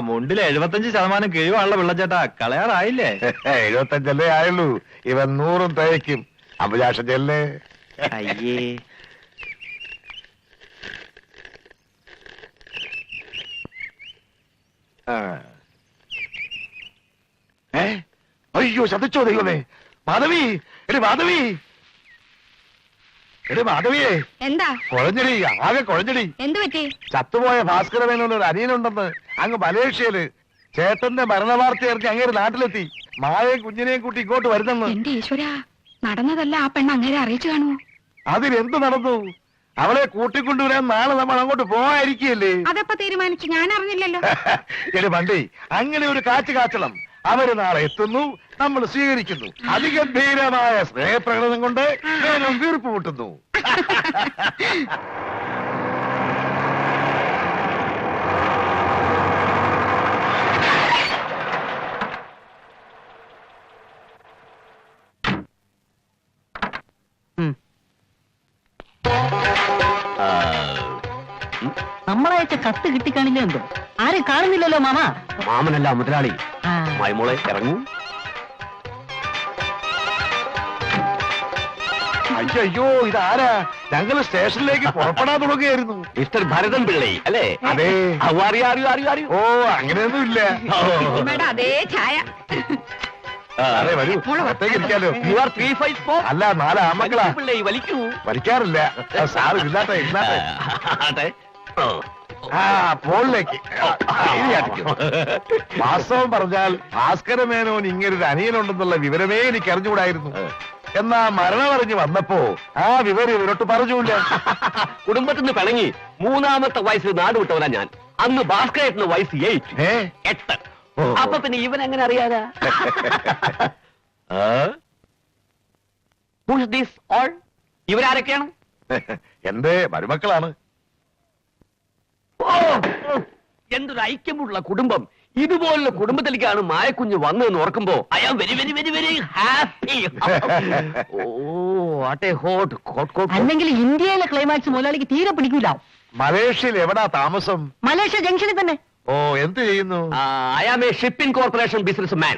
മുണ്ടിൽ എഴുപത്തഞ്ച് ശതമാനം കിഴിവാണല്ലോ വെള്ളച്ചേട്ടാ. കളയാറായില്ലേ? എഴുപത്തഞ്ചല്ലേ ആയുള്ളൂ. ഇവൻ നൂറും തയ്ക്കും അഭിലാഷല്ലേ ചെല്ലേ? അയ്യേ. അയ്യോ ശ്രദ്ധിച്ചോ ദൈവമേ. മാധവി എടി മാധവി. എടി മാധവിയെ. എന്താ? കുഴഞ്ഞടി ആകെ കുഴഞ്ഞടി. എന്ത് പറ്റി? ചത്തുപോയ ഭാസ്കരമേനോട് ഒരു അനിയനുണ്ടെന്ന്. അങ്ങ് മലേഷ്യയിൽ ചേട്ടന്റെ മരണവാർത്ത അറിഞ്ഞ് അങ്ങേര് നാട്ടിലെത്തി. മായയും കുഞ്ഞിനെയും കൂട്ടി ഇങ്ങോട്ട് വരുന്നെന്ന്. എന്റെ ഈശ്വര നടന്നതല്ല ആ പെണ്ണ് അങ്ങേരെ അറിയിച്ചു കാണുമോ? അതിലെന്ത് നടന്നു? അവളെ കൂട്ടിക്കൊണ്ടുവരാൻ നാളെ നമ്മൾ അങ്ങോട്ട് പോകാതിരിക്കുകയല്ലേ അതപ്പോ തീരുമാനിച്ചു. ഞാൻ അറിഞ്ഞില്ലല്ലോ. എടി വണ്ടി അങ്ങനെ ഒരു കാറ്റ് കാച്ചണം. അവർ നാളെ എത്തുന്നു നമ്മൾ സ്വീകരിക്കുന്നു. അതിഗംഭീരമായ സ്നേഹപ്രകടനം കൊണ്ട് തീർപ്പ് വീർപ്പ് കത്ത് കിട്ടിക്കാണില്ല എന്തോ? ആരെ കാണുന്നില്ലല്ലോ മാമ? മാമനല്ല മുതലാളി. മൈമോളെ ഇറങ്ങൂ. അയ്യോ ഇതാരാ? ഞങ്ങൾ സ്റ്റേഷനിലേക്ക് പുറപ്പെടാൻ തുടങ്ങുകയായിരുന്നു. മിസ്റ്റർ ഭരതൻ പിള്ളൈ അല്ലേ? അതെ. അറിയോ അറിയോ അറിയോ അറിയോ ഓ അങ്ങനെയൊന്നും ഇല്ല. അതേ ഛായ. അതെ വരൂ. അകത്തേക്ക് ഇരിക്കാലോ. U R three five four അല്ല നാല് ആമക്കളാ പിള്ളൈ വലിക്കൂ. വലിക്കാറില്ല. സാറ് ഇല്ലാത്ത. ഇല്ലാത്ത അതെ ആ. വാസ്തവം പറഞ്ഞാൽ ഭാസ്കര മേനോൻ ഇങ്ങനൊരു അനിയനുണ്ടെന്നുള്ള വിവരമേ എനിക്ക് അറിഞ്ഞുകൂടായിരുന്നു എന്നാ മരണം അറിഞ്ഞു വന്നപ്പോ ആ വിവരം ഇവരോട്ട് പറഞ്ഞൂല്ല കുടുംബത്തിൽ നിന്ന് പിണങ്ങി മൂന്നാമത്തെ വയസ്സിൽ നാട് വിട്ടവനാ ഞാൻ. അന്ന് ഭാസ്കരേട്ടന് വയസ്സ് എയ്റ്റ്. എട്ട്. അപ്പൊ പിന്നെ ഇവൻ എങ്ങനെ അറിയാതാ ഓൾ ഇവരാരൊക്കെയാണ്? എന്റെ മരുമക്കളാണ് ഓ, ഓ, എന്തൊരു ഐക്യമുള്ള കുടുംബം. ഇതുപോലുള്ള കുടുംബത്തിലേക്കാണ് മായക്കുഞ്ഞ് വന്നതെന്ന് ഓർക്കുമ്പോ I am very very very very happy oh what hot hot അല്ലെങ്കിൽ ഇന്ത്യയിലെ ക്ലൈമാക്സ് മുതലാളിക്ക് തീരെ പിടിക്കൂല. മലേഷ്യയിൽ എവിടാ താമസം? മലേഷ്യ ജംഗ്ഷനിൽ തന്നെ. ഓ എന്ത് ചെയ്യുന്നു? I am a shipping corporation businessman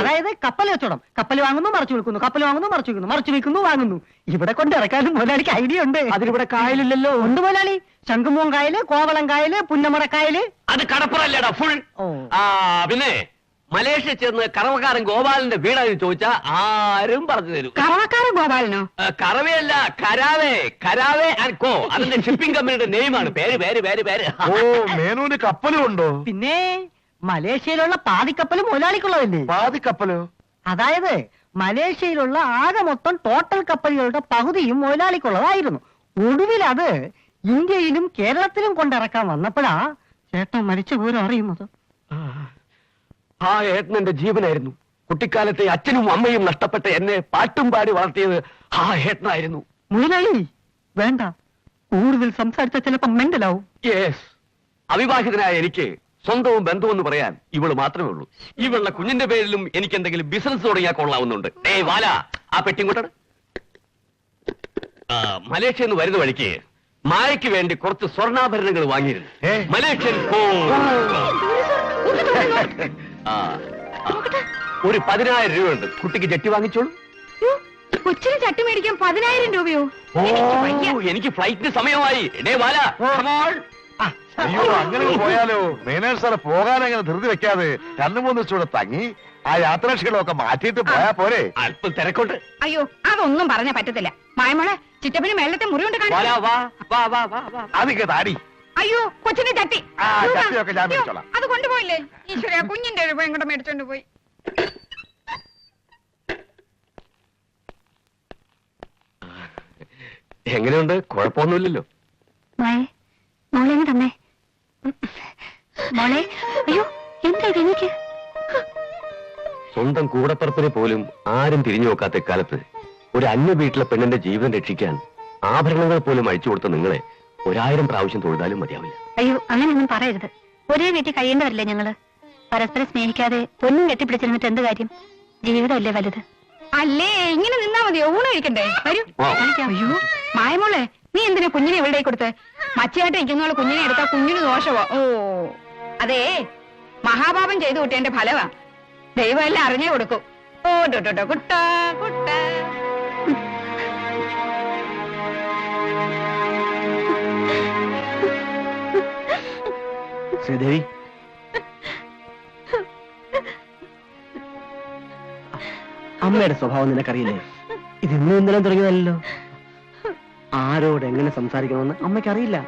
അതായത് കപ്പൽ കച്ചവടം. കപ്പൽ വാങ്ങുന്നു മറച്ചു വിൽക്കുന്നു കപ്പൽ വാങ്ങുന്നു മറച്ചു വിൽക്കുന്നു മറച്ചു വിൽക്കുന്നു വാങ്ങുന്നു. ഇവിടെ കൊണ്ട് ഇറക്കാനും മുതലാളിക്ക് ഐഡിയ ഉണ്ട്. അതിലിവിടെ കായലില്ലല്ലോ. ഉണ്ട് മുതലാളി. ശംഖുമോൻ കായൽ കോവളം കായൽ പുന്നമട കായൽ അത് കടപ്പുറല്ലേടാ ഫുൾ ഓ. ആ പിന്നെ മലേഷ്യ ചെന്ന് കറവക്കാരൻ ഗോപാലിന്റെ വീടാണെന്ന് ചോദിച്ചാ ആരും പറഞ്ഞു തരും. കറവക്കാരൻ ഗോപാലനോ? ആ, കറവയല്ല കരാവേ കരാവേ ആൻഡ് കോ. അതിന്റെ ഷിപ്പിംഗ് കമ്പനിയുടെ നെയിമാണ് പേര് പേര് പേര് പേര്. ഓ മേനൂന് കപ്പലും ഉണ്ടോ? പിന്നെ മലേഷ്യയിലുള്ള പാതിക്കപ്പലും മുതലാളിക്കുള്ളതല്ലേ? പാതി കപ്പലോ അതായത് മലേഷ്യയിലുള്ള ആകെ മൊത്തം ടോട്ടൽ കപ്പലുകളുടെ പകുതിയും മുതലാളിക്കുള്ളതായിരുന്നു. ഒടുവിൽ അത് ഇന്ത്യയിലും കേരളത്തിലും കൊണ്ടിറക്കാൻ വന്നപ്പോഴാ ചേട്ടൻ മരിച്ച പോലും അറിയുന്നത്. ആ ഏട്ടൻ എന്റെ ജീവനായിരുന്നു. കുട്ടിക്കാലത്തെ അച്ഛനും അമ്മയും നഷ്ടപ്പെട്ട എന്നെ പാട്ടും പാടി വളർത്തിയത് ആ ഏട്ടനായിരുന്നു. മുതലാളി വേണ്ട. കൂടുതൽ സംസാരിച്ച ചിലപ്പോ മെന്റലാവും യെസ് അവിവാഹിതനായ എനിക്ക് സ്വന്തവും ബന്ധവും എന്ന് പറയാൻ ഇവൾ മാത്രമേ ഉള്ളൂ. ഇവളുടെ കുഞ്ഞിന്റെ പേരിലും എനിക്ക് എന്തെങ്കിലും ബിസിനസ് തുടങ്ങിയാൽ കൊള്ളാവുന്നുണ്ട്. ഏയ് വാല ആ പെട്ടിങ്ങോട്ടാണ് മലേഷ്യ എന്ന് വരുന്ന വഴിക്ക് മായയ്ക്ക് വേണ്ടി കുറച്ച് സ്വർണാഭരണങ്ങൾ വാങ്ങിയിരുന്നു. മലേഷ്യൻ. ഒരു പതിനായിരം ഉണ്ട്. കുട്ടിക്ക് ജട്ടി വാങ്ങിച്ചോളൂ. കൊച്ചിന് ചട്ടി മേടിക്കാൻ പതിനായിരം രൂപയോ? എനിക്ക് ഫ്ലൈറ്റിന് സമയമായി. വാല അയ്യോ അങ്ങനെ പോയാലോ? മേനോൻ സാറ് പോകാൻ അങ്ങനെ ധൃതി വെക്കാതെ രണ്ടു മൂന്ന് ദിവസം തങ്ങി ആ യാത്രാക്ഷികളൊക്കെ മാറ്റിയിട്ട് പോയാ പോരെ. അല്പം തിരക്കോട്ട് അയ്യോ അതൊന്നും പറഞ്ഞാ പറ്റത്തില്ല. മായമോളെ ചിറ്റപ്പിന് മേളത്തെ മുറിവുണ്ട് വാല കാണിച്ചു. വാ വാ വാ വാ വാ താടി. അയ്യോ കൊച്ചിന്റെ ചട്ടി. അത് കൊണ്ടുപോയില്ലേ? ഈശ്വര കുഞ്ഞിന്റെ രൂപ ഇങ്ങോട്ട് മേടിച്ചോണ്ട് പോയി. എങ്ങനെയുണ്ട്? കുഴപ്പമൊന്നുമില്ലല്ലോ. മോളെ മോളെ തന്നെ. മോളെ അയ്യോ എന്താ എനിക്ക്? സ്വന്തം കൂടപ്പറപ്പിനെ പോലും ആരും തിരിഞ്ഞു നോക്കാത്ത ഇക്കാലത്ത് ഒരു അന്യ വീട്ടിലെ പെണ്ണിന്റെ ജീവിതം രക്ഷിക്കാൻ ആഭരണങ്ങൾ പോലും അഴിച്ചു കൊടുത്ത നിങ്ങളെ ഒരായിരം പ്രാവശ്യം തൊഴുതാലും മതിയാവില്ല. അയ്യോ അങ്ങനെയൊന്നും പറയരുത്. ഒരേ വീട്ടിൽ കഴിയേണ്ടവരില്ലേ ഞങ്ങൾ? പരസ്പരം സ്നേഹിക്കാതെ പൊന്നും കെട്ടിപ്പിടിച്ചിരുന്നിട്ട് എന്ത് കാര്യം? ജീവിതമല്ലേ വലുത്? അല്ലേ ഇങ്ങനെ നിന്നാ മതി ഊണ് കഴിക്കണ്ടേ? വരൂ. അയ്യോ മായമോളെ നീ എന്തിനാ കുഞ്ഞിനെ ഇവിടെ കൊടുത്ത്? മച്ചയായിട്ട് ഇരിക്കുന്നോളെ കുഞ്ഞിനെ എടുത്താ കുഞ്ഞിന് ദോഷവോ ഓ. അതേ മഹാപാപം ചെയ്തു കൂട്ടിയതിന്റെ ഫലവാ ദൈവം എല്ലാം അറിഞ്ഞേ കൊടുക്കും. ഓ ഡോ കുട്ട കുട്ട. ശ്രീദേവി. അമ്മയുടെ സ്വഭാവം നിനക്കറിയില്ലേ? ഇത് ഇന്നും ഇന്നലെ തുടങ്ങിയതല്ലോ ആരോട് എങ്ങനെ സംസാരിക്കണമെന്ന് അമ്മയ്ക്ക് അറിയില്ല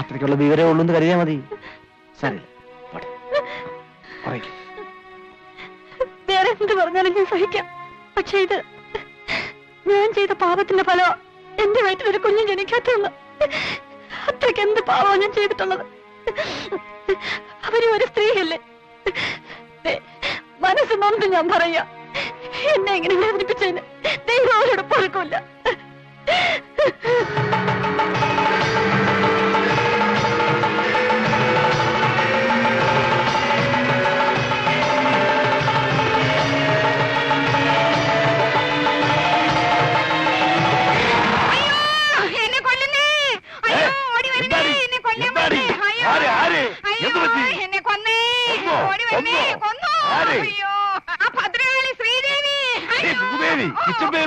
അത്രയ്ക്കുള്ള വിവരമേ ഉള്ളൂ എന്ന് കരുതിയാ മതി. സാരില്ല. വേറെ എന്ത് പറഞ്ഞാലും ഞാൻ സഹിക്കാം. പക്ഷെ ഇത് ഞാൻ ചെയ്ത പാപത്തിന്റെ ഫലം എന്റെ വയറ്റിലൊരു കുഞ്ഞു ജനിക്കാത്തതെന്ന്. അത്രയ്ക്ക് എന്ത് പാപമാണ് ഞാൻ ചെയ്തിട്ടുള്ളത്? അവർ ഒരു സ്ത്രീയല്ലേ? മനസ്സ് നൊന്ത് ഞാൻ പറയാ. എന്നെ എങ്ങനെ വേദനിപ്പിച്ചതിന് ദൈവം അവരോട് പൊറുക്കില്ല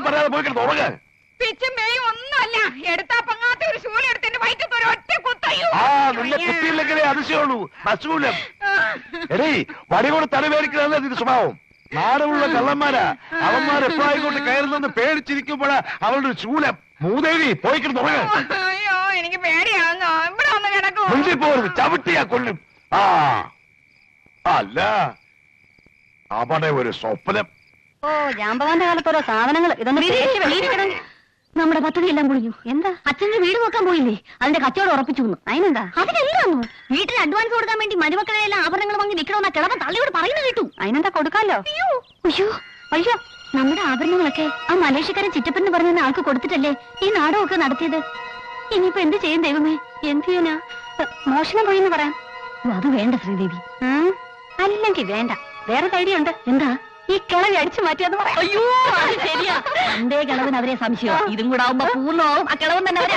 പറയാതെ പോയി കിടന്ന് ഉറങ്ങ്. പിച്ചും ഒന്നുമല്ല. എടുത്താ പങ്ങാത്ത ഒരു ശൂലം എടുത്ത് എന്റെ വയറ്റത്ത് ഒരു ഒറ്റ കുത്തയ്യോ. ആ നിന്നെ കുത്തിയില്ലെങ്കിലേ അതിശയുള്ളൂ അശൂലം എടീ വടി കൊണ്ട് തലവേടിക്കുന്നതല്ല ഇതിന്റെ സ്വഭാവം? നാടുള്ള കള്ളന്മാരാ. അവന്മാർ എപ്പോഴായിക്കോട്ട് കയറുന്നെന്ന് പേടിച്ചിരിക്കുമ്പോഴാ അവളുടെ ഒരു ശൂലം. മൂദേവി പോയി കിടന്ന് ഉറങ്ങ്. അയ്യോ എനിക്ക് പേടിയാവുന്നു. ഇവിടെ ഒന്ന് കിടക്കും. മുന്നിൽ പോകരുത് ചവിട്ടിയാ കൊല്ലും. ആ. അല്ല. അവിടെ ഒരു സ്വപ്നം. ഓ ജാമ്പവാന്റെ കാലത്ത് ഓരോ സാധനങ്ങൾ. ഇതൊന്നും നമ്മുടെ പദ്ധതി എല്ലാം കുഴിഞ്ഞു എന്താ? അച്ഛന്റെ വീട് നോക്കാൻ പോയില്ലേ? അതിന്റെ കച്ചവടം ഉറപ്പിച്ചു അതിനെന്താ? അതിനെന്താന്നു വീട്ടിൽ അഡ്വാൻസ് കൊടുക്കാൻ വേണ്ടി മരുമക്കളെ എല്ലാം ആഭരണങ്ങൾ വാങ്ങി നിൽക്കണമെന്ന കിളവൻ തള്ളിയോട് പറയുന്നു കേട്ടു. അതിനെന്താ കൊടുക്കാലോ? അയ്യോ. അയ്യോ അയ്യോ. നമ്മുടെ ആഭരണങ്ങളൊക്കെ ആ മലേഷ്യക്കാരൻ ചിറ്റപ്പെന്ന് പറഞ്ഞ ആൾക്ക് കൊടുത്തിട്ടല്ലേ ഈ നാടകമൊക്കെ നടത്തിയത്? ഇനിയിപ്പോ എന്ത് ചെയ്യും ദൈവമേ? എന്ത് ചെയ്യാനാ? മോഷണം പോയെന്ന് പറയാം. അത് വേണ്ട ശ്രീദേവി. ഉം, അല്ലെങ്കിൽ വേണ്ട. വേറെ ഐഡിയ ഉണ്ട്. എന്താ? ഈ കിളവി അടിച്ചു മാറ്റിയെന്ന് പറയാം. അയ്യോ അത് ശരിയാ. എന്തേ കിളവൻ അവരെ സംശയം ഇതും കൂടെ ആവുമ്പോ പൂർണമാവും. ആ കിളവൻ തന്നെ അവരെ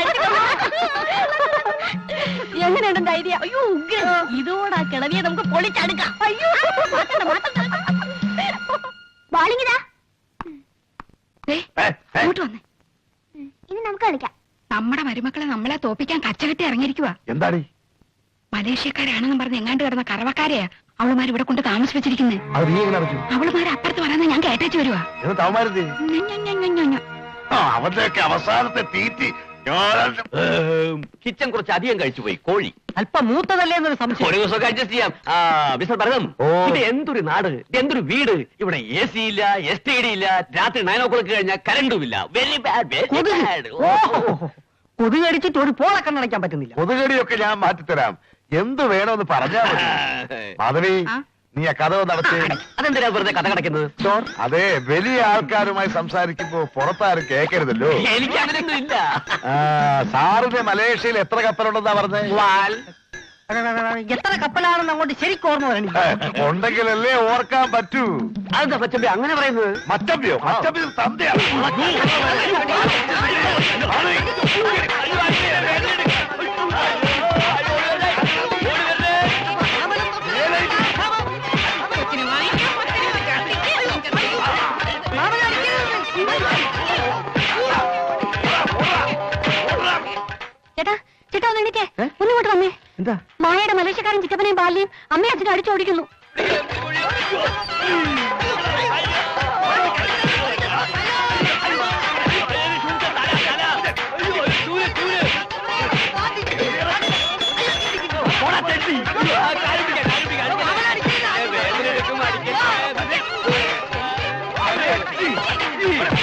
എങ്ങനെയുണ്ട് ഐഡിയ? അയ്യോ ഉഗ്ര. ഇതോടെ ആ കിളവിയെ നമുക്ക് പൊളിച്ചടുക്കാം. അയ്യോ. ഏ, ഏ, വന്നേ. ഇനി നമുക്ക് കളിക്കാം. നമ്മുടെ മരുമക്കളെ നമ്മളെ തോപ്പിക്കാൻ കച്ചകെട്ടി ഇറങ്ങിയിരിക്കുവാ. എന്താടി? മലേഷ്യക്കാരാണെന്നും പറഞ്ഞ് എങ്ങാണ്ട് കിടന്ന കറവക്കാരെയാ. അവളുമാർ ഇവിടെ കൊണ്ട് താമസിപ്പിച്ചിരിക്കുന്നത് അത് നീ എങ്ങനെ അറിഞ്ഞു? അവളുമാർ അപ്പുറത്ത് പറയുന്നത് ഞാൻ കേട്ടേച്ചു വരുവാ. അവന്റെയൊക്കെ അവസാനത്തെ തീറ്റി കിച്ചൻ കുറച്ച് അധികം കഴിച്ചു പോയി. കോഴി. അല്പം മൂത്തതല്ലേ എന്നൊരു സംശയം. ഒരു ദിവസമൊക്കെ അഡ്ജസ്റ്റ് ചെയ്യാം. ആ മിസ്റ്റർ ഭരതം. ഇത് എന്തൊരു നാട്? ഇത് എന്തൊരു വീട്? ഇവിടെ എ സി ഇല്ല എസ് ടി ഡി ഇല്ല രാത്രി നയൻ ഓ ക്ലോക്ക് കഴിഞ്ഞാൽ കരണ്ടും ഇല്ല. വെരി ബാഡ് വെരി ബാഡ് കൊതുകടിച്ചിട്ട് ഒരു പോളക്കണ്ണടയ്ക്കാൻ പറ്റുന്നില്ല. കൊതുകടിയൊക്കെ ഞാൻ മാറ്റിത്തരാം. എന്ത് വേണമെന്ന് പറഞ്ഞാ മതി. മാധവി നീ ആ കഥ നടത്തി അതെന്തിനാ വെറുതെ കഥ കടക്കുന്നത്? അതെ വലിയ ആൾക്കാരുമായി സംസാരിക്കുമ്പോ പുറത്താരും കേൾക്കരുതല്ലോ എനിക്ക് അങ്ങനെയൊന്നും ഇല്ല ആ, സാറിന് മലേഷ്യയിൽ എത്ര കപ്പലുണ്ടെന്നാ പറഞ്ഞേ? വാൽ. എത്ര കപ്പലാണെന്ന് അങ്ങോട്ട് ശരിക്കും ഓർമ്മ വരണില്ല. ഉണ്ടെങ്കിലല്ലേ ഓർക്കാൻ പറ്റൂ. അതെന്താ പച്ചമ്പി അങ്ങനെ പറയുന്നത്? മറ്റമ്പിയോ മറ്റമ്പി തന്തയാണ്. എന്താ? മായയുടെ മലേഷ്യക്കാരൻ ചിറ്റപ്പനെയും ബാല്യം അമ്മയും അച്ഛനും അടിച്ചോടിക്കുന്നു.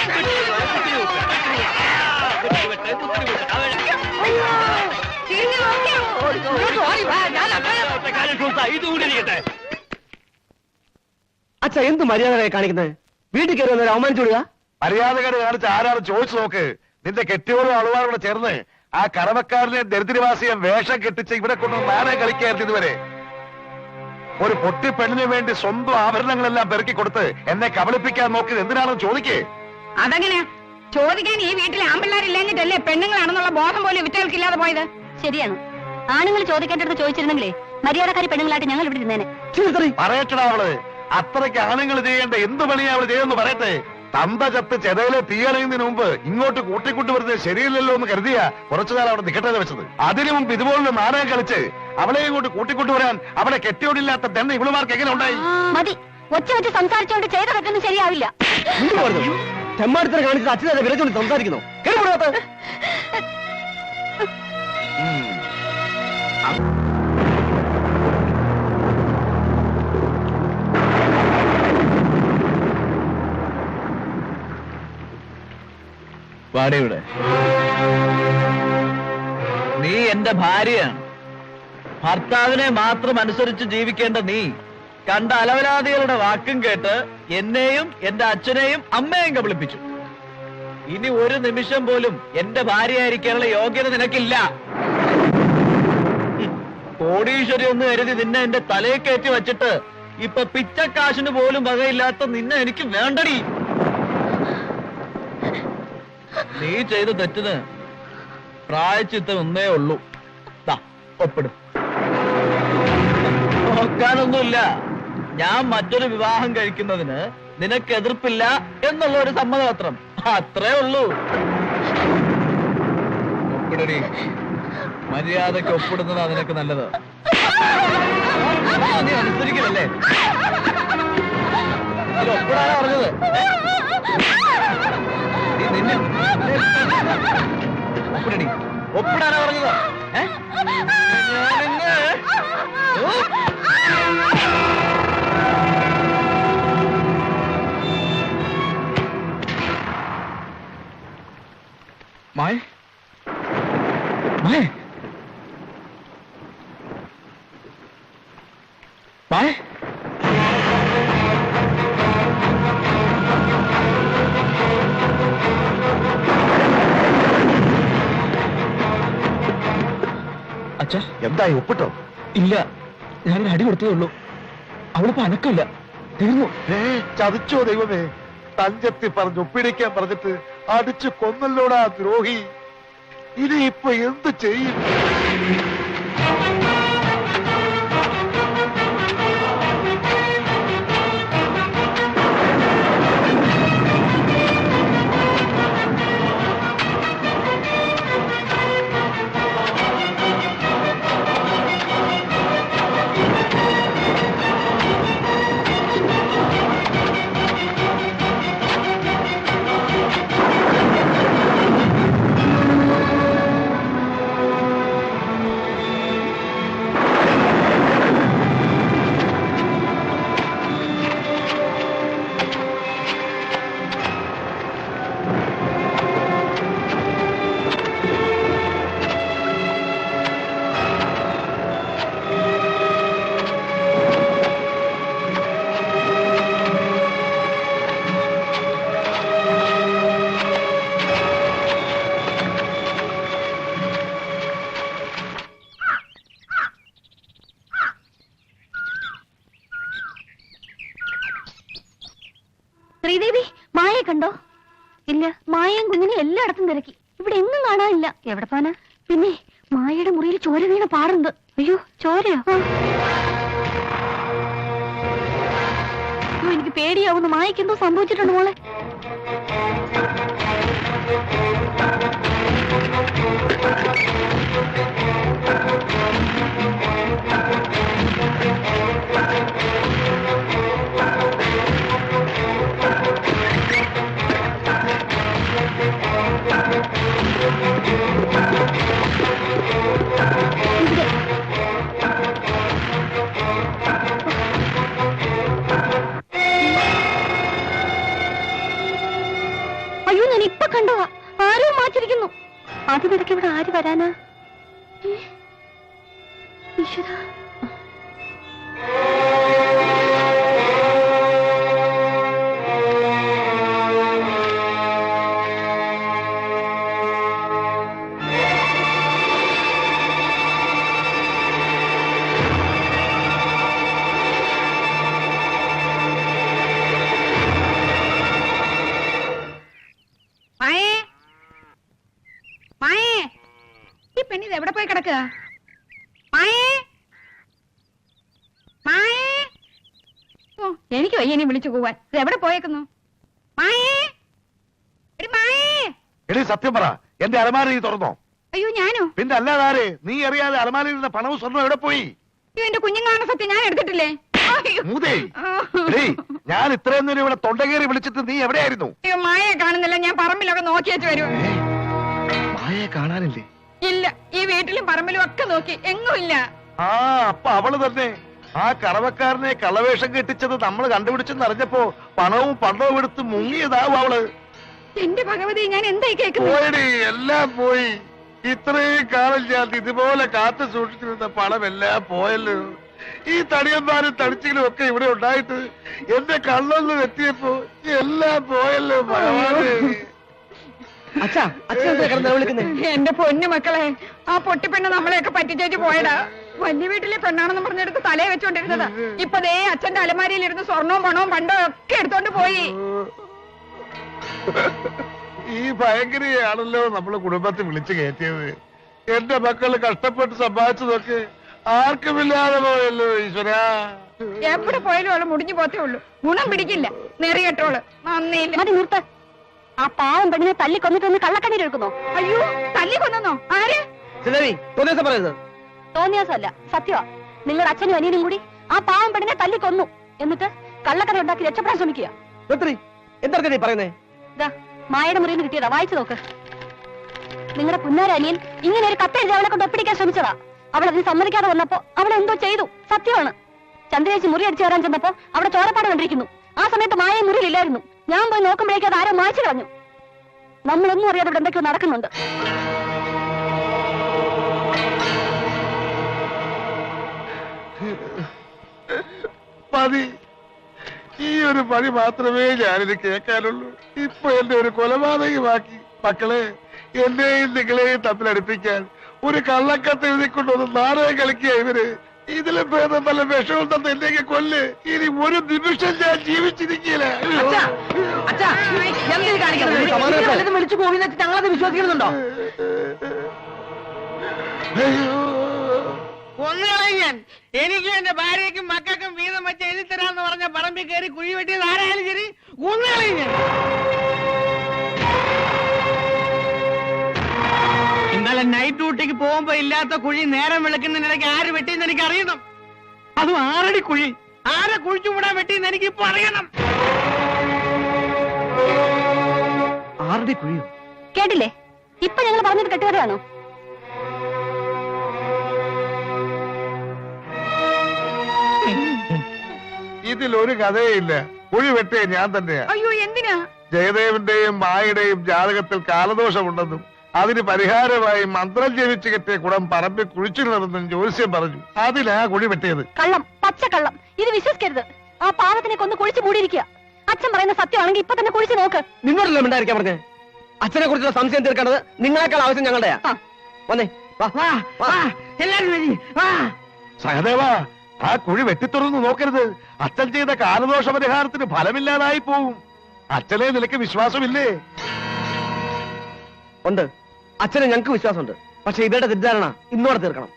തിരിഞ്ഞു അച്ഛ എന്ത് മര്യാദകളെ കാണിക്കുന്നത് വീട്ടിൽ കയറി വന്നവരെ അവമാനിച്ചു വിടുക മര്യാദകേട് കാണിച്ച് ആരാണ് ചോദിച്ചു നോക്ക്. നിന്റെ കെട്ടിയോടും അളുവാറും കൂടെ ചേർന്ന് ആ കറവക്കാരനെ ദരിദ്രവാസിയെ വേഷം കെട്ടിച്ച് ഇവിടെ കൊണ്ട് നാടകം കളിക്കായിരുന്നു ഇതുവരെ. ഒരു പൊട്ടി പെണ്ണിന് വേണ്ടി സ്വന്തം ആഭരണങ്ങളെല്ലാം പെറുക്കി കൊടുത്ത് എന്നെ കബളിപ്പിക്കാൻ നോക്കിയത് എന്തിനാണെന്ന് ചോദിക്കേ. അതെങ്ങനെയാ? ചോദിക്കാൻ ഈ വീട്ടിൽ ആമ്പിള്ളാരില്ലെങ്കിട്ടല്ലേ പെണ്ണുങ്ങളാണെന്നുള്ള ബോധം പോലും വിറ്റകൾക്കില്ലാതെ പോയത്? ശരിയാണ്. ആണുങ്ങൾ ചോദിക്കേണ്ടടുത്ത് ചോദിച്ചിരുന്നെങ്കിലേ മര്യാദക്കാരി പെണ്ണുങ്ങളായിട്ട് ഞങ്ങൾ ഇവിടെ ഇരുന്നേനെ. പറയട്ടടാ അവൾ. അത്രയ്ക്ക് ആണുങ്ങൾ ചെയ്യേണ്ട എന്ത് പണിയാ അവൾ ചെയ്യുമെന്ന് പറയട്ടെ. തന്ത ചത്ത് ചെതയിലെ തീയണയുന്നതിന് മുമ്പ് ഇങ്ങോട്ട് കൂട്ടിക്കൂട്ടി വരുന്നത് ശരിയല്ലല്ലോ എന്ന് കരുതിയ കുറച്ചുകാലം അവിടെ നിക്കട്ടെ വെച്ചത്. അതിനു മുമ്പ് ഇതുപോലുള്ള നാടകം കളിച്ച് അവളെ ഇങ്ങോട്ട് കൂട്ടിക്കൂട്ടി വരാൻ അവളെ കെട്ടിയോടില്ലാത്ത തന്നെ ഇവളുമാർക്ക് എങ്ങനെ ഉണ്ടായി? മതി. ഒച്ച വെച്ച് സംസാരിച്ചുകൊണ്ട് ചെയ്ത തെറ്റൊന്നും ശരിയാവില്ല. കാണിച്ചിട്ട് അച്ഛനെ വിരച്ചോണ്ട് സംസാരിക്കുന്നു. കേൾപ്പെടുന്നത് വാടിയുടെ. നീ എന്റെ ഭാര്യയാണ് ഭർത്താവിനെ മാത്രം അനുസരിച്ച് ജീവിക്കേണ്ട നീ. കണ്ട അലവലാദികളുടെ വാക്കും കേട്ട് എന്നെയും എന്റെ അച്ഛനെയും അമ്മയെയും കബളിപ്പിച്ചു. ഇനി ഒരു നിമിഷം പോലും എന്റെ ഭാര്യയായിരിക്കാനുള്ള യോഗ്യത നിനക്കില്ല. കോടീശ്വരി ഒന്ന് കരുതി നിന്നെ എന്റെ തലയെ കയറ്റി വച്ചിട്ട് ഇപ്പൊ പിച്ചക്കാശിന് പോലും വകയില്ലാത്ത നിന്നെ എനിക്ക് വേണ്ടടി. നീ ചെയ്ത തെറ്റിന് പ്രായച്ചിത്തം ഒന്നേ ഉള്ളൂ. ഒപ്പിടും. നോക്കാനൊന്നുമില്ല ഞാൻ മറ്റൊരു വിവാഹം കഴിക്കുന്നതിന് നിനക്ക് എതിർപ്പില്ല എന്നുള്ള ഒരു സമ്മതപത്രം. അത്രേ ഉള്ളൂ. ഒപ്പിടടി. മര്യാദയ്ക്ക് ഒപ്പിടുന്നതാ നിനക്ക് നല്ലത്. നീ അനുസരിക്കില്ലല്ലേ ഒപ്പിടാനാ പറഞ്ഞത്. നിന്നെ ഒപ്പിടടി ഒപ്പിടാനാ പറഞ്ഞത് ഏ? എന്തായി ഒപ്പിട്ടോ? ഇല്ല. ഞാൻ അടി കൊടുത്തേ ഉള്ളൂ. അവളിപ്പോ അനക്കില്ല. തീർന്നു. ഏ ചതിച്ചോ ദൈവമേ? തഞ്ചത്തി പറഞ്ഞു ഒപ്പിടിക്കാൻ പറഞ്ഞിട്ട് അടിച്ചു കൊന്നല്ലോടാ ദ്രോഹി. ഇനി ഇപ്പൊ എന്ത് ചെയ്യും? ശ്രീദേവി മായ കണ്ടോ? ഇല്ല മായയും കുഞ്ഞിനെ എല്ലായിടത്തും തിരക്കി. ഇവിടെ എങ്ങും കാണാനില്ല. എവിടെ പോന പിന്നെ മായയുടെ മുറിയിൽ ചോര വീണ പാടുണ്ട്. അയ്യോ ചോരയോ? എനിക്ക് പേടിയാവുന്നു. മായക്ക് എന്തോ സംഭവിച്ചിട്ടുണ്ട് മോളെ. അയ്യോ ഞാൻ ഇപ്പൊ കണ്ടോ ആരോ മാറ്റിരിക്കുന്നു അതിനിടയ്ക്ക് ഇവിടെ ആര് വരാനാ? വയ്യ വിളിച്ചു പോവാൻ ഇത് എവിടെ പോയേക്കുന്നു? മായേ! എടി മായേ! എടി സത്യം പറ. എന്റെ അലമാര നീ തുറന്നോ? അയ്യോ ഞാനോ? പിന്നെ അല്ലാതാരെ നീ അറിയാതെ അലമാരയിൽ ഇരുന്ന പണവും സ്വർണം എവിടെ പോയി? അയ്യോ എന്റെ കുഞ്ഞുങ്ങളാണ് സത്യം ഞാൻ എടുത്തിട്ടില്ലേ? അയ്യോ. മൂതേ. എടീ ഞാൻ ഇത്രയും നേരം ഇവിടെ തൊണ്ടകേറി വിളിച്ചിട്ട് നീ എവിടെയായിരുന്നു? അയ്യോ മായയെ കാണുന്നില്ല. ഞാൻ പറമ്പിലൊക്കെ നോക്കിയേച്ച് വരും. മായയെ കാണാനില്ലേ? ഇല്ല ഈ വീട്ടിലും പറമ്പിലും ഒക്കെ നോക്കി. എങ്ങും ഇല്ല. ആ അപ്പൊ അവൾ തന്നെ. ആ കറവക്കാരനെ കള്ളവേഷം കെട്ടിച്ചത് നമ്മൾ കണ്ടുപിടിച്ചെന്ന് അറിഞ്ഞപ്പോ പണവും പണ്ടവും എടുത്ത് മുങ്ങിയതാവും അവൾ. എന്റെ ഭഗവതി ഞാൻ എന്തായി കേൾക്കുന്നത്? എല്ലാം പോയി. ഇത്രയും കാലം ഞാൻ ഇതുപോലെ കാത്തു സൂക്ഷിച്ചിരുന്ന എല്ലാം പോയല്ലോ. ഈ തടിയന്മാരും തടിച്ചിലും ഒക്കെ ഇവിടെ ഉണ്ടായിട്ട് എന്റെ കള്ളൊന്ന് എത്തിയപ്പോ എല്ലാം പോയല്ലോ ഭഗവാനെ. അച്ഛാ അച്ഛൻ എന്താ കിടന്ന് എന്റെ പൊന്നു മക്കളെ ആ പൊട്ടിപ്പെണ്ണ് നമ്മളെയൊക്കെ പറ്റിച്ചേച്ച് പോയടാ വലിയ വീട്ടിലെ പെണ്ണാണെന്ന് പറഞ്ഞെടുത്ത് തലയെ വെച്ചോണ്ടിരുന്നത്. ഇപ്പൊ ദേ അച്ഛന്റെ അലമാരിയിൽ ഇരുന്ന് സ്വർണവും പണവും പണ്ടോ ഒക്കെ എടുത്തോണ്ട് പോയി. ഈ ഭയങ്കരയാണല്ലോ നമ്മൾ കുടുംബത്തിൽ വിളിച്ചു കയറ്റിയത്. എന്റെ മക്കൾ കഷ്ടപ്പെട്ട് സമ്പാദിച്ചതൊക്കെ ആർക്കുമില്ലാതെ പോയല്ലോ ഈശ്വര. എവിടെ പോയാലും അവൾ മുടിഞ്ഞു പോത്തേ ഉള്ളൂ. ഗുണം പിടിക്കില്ല. നെറികെട്ടോൾ നന്ദിയില്ല. മതി നിർത്ത ആ പാവം പെണ്ണിനെ തല്ലിക്കൊന്നിട്ടൊന്ന് കള്ളക്കണ്ണീരെടുക്കുന്നോ അയ്യോ തല്ലിക്കൊന്നോ? ആര്? തോന്നിയ പറയരുത്. തോന്നിയാസല്ല സത്യമാ നിങ്ങളുടെ അച്ഛനും അനിയനും കൂടി ആ പാവം പെണ്ണിനെ തല്ലിക്കൊന്നു എന്നിട്ട് കള്ളക്കഥ ഉണ്ടാക്കി രക്ഷപ്പെടാൻ ശ്രമിക്കുക. നിർത്തി എന്തൊക്കെ നീ പറയുന്നേ? ദാ, മായയുടെ മുറിയിൽ നിന്ന് കിട്ടിയതാ. വായിച്ചു നോക്ക്. നിങ്ങളുടെ പുന്നാര അനിയൻ ഇങ്ങനെ ഒരു കത്തെഴുതി അവളെ കൊണ്ട് ഒപ്പിടിക്കാൻ ശ്രമിച്ചതാ. അവൾ അതിന് സമ്മതിക്കാതെ വന്നപ്പോ അവൾ എന്തോ ചെയ്തു. സത്യമാണ്. ചന്ദ്രേച്ചി മുറി അടിച്ചു വരാൻ ചെന്നപ്പോ അവിടെ ചോരപ്പാട് കണ്ടിരിക്കുന്നു. ആ സമയത്ത് മായ മുറിയിലില്ലായിരുന്നു ഞാൻ പോയി നോക്കുമ്പോഴേക്കും അത് ആരോ മായ്ച്ചു കളഞ്ഞു. നമ്മളൊന്നും അറിയാതെ ഇവിടെ എന്തൊക്കെയോ നടക്കുന്നുണ്ട്. മതി ഈ ഒരു പണി മാത്രമേ ഞാനിത് കേൾക്കാനുള്ളൂ. ഇപ്പൊ എന്റെ ഒരു കൊലപാതകമാക്കി. മക്കളെ എന്നെയും നിങ്ങളെയും തമ്മിലടുപ്പിക്കാൻ ഒരു കള്ളക്കത്ത് എഴുതിക്കൊണ്ടൊന്ന് നാടകം കളിക്കുക ഇവർ. ഇതിലും ഭേദം നല്ല വിഷവും തന്നെ എന്നെയൊക്കെ കൊല്ല്. ഇനി ഒരു നിമിഷം ഞാൻ ജീവിച്ചിരിക്കില്ല. വിശ്വസിക്കുന്നുണ്ടോ? അയ്യോ. ഒന്നുകളെ ഞാൻ. എനിക്കും എന്റെ ഭാര്യയ്ക്കും മക്കൾക്കും വീതം വെച്ച് എഴുതി തരാന്ന് പറഞ്ഞ പറമ്പിൽ കയറി കുഴി വെട്ടിയത് ആരായാലും ശരി ഒന്നുകളെ ഞാൻ. ഇന്നലെ നൈറ്റ് ഡ്യൂട്ടിക്ക് പോകുമ്പോ ഇല്ലാത്ത കുഴി നേരം വിളിക്കുന്നതിനിടയ്ക്ക് ആര് വെട്ടിയെന്ന് എനിക്ക് അറിയണം അതും ആറടി കുഴി? ആരെ കുഴിച്ചു വിടാൻ വെട്ടിയെന്ന് എനിക്ക് ഇപ്പൊ അറിയണം. ആറടി കുഴിയോ? കേട്ടില്ലേ? ഇപ്പൊ ഞങ്ങൾ പറഞ്ഞത് കെട്ടുകഥയാണോ? ഇതിലൊരു കഥയില്ല. കുഴി വെട്ടിയ ഞാൻ തന്നെയാ. അയ്യോ എന്തിനാ? ജയദേവന്റെയും മായയുടെയും ജാതകത്തിൽ കാലദോഷമുണ്ടെന്നും അതിന് പരിഹാരമായി മന്ത്രം ജീവിച്ചു കെട്ടിയ കുടം പറമ്പിൽ കുഴിച്ചിടണമെന്നും ജ്യോത്സ്യം പറഞ്ഞു. അതിലാ കുഴി വെട്ടിയത് കള്ളം പച്ച കള്ളം. ഇത് വിശ്വസിക്കരുത്. ആ പാവത്തിനെ കൊന്ന് കുഴിച്ചു മൂടിയിരിക്കുക. അച്ഛൻ പറയുന്ന സത്യമാണെങ്കിൽ ഇപ്പൊ തന്നെ കുഴിച്ചു നോക്ക്. നിന്നോടല്ലോ മിണ്ടായിരിക്കാൻ പറഞ്ഞേ? അച്ഛനെ കുറിച്ചുള്ള സംശയം തീർക്കേണ്ടത് നിങ്ങളെക്കാൾ ആവശ്യം ഞങ്ങളുടെയാ. വന്നേ വാ. എല്ലാരും വാ. സഹദേവ ആ കുഴി വെട്ടിത്തുറന്ന് നോക്കരുത്. അച്ഛൻ ചെയ്ത കാലദോഷ പരിഹാരത്തിന് ഫലമില്ലാതായി പോവും. അച്ഛനെ നിനക്ക് വിശ്വാസമില്ലേ? ഉണ്ട്. അച്ഛനെ ഞങ്ങൾക്ക് വിശ്വാസമുണ്ട്. പക്ഷെ ഇവരുടെ തെറ്റിദ്ധാരണ ഇന്നോടെ തീർക്കണം.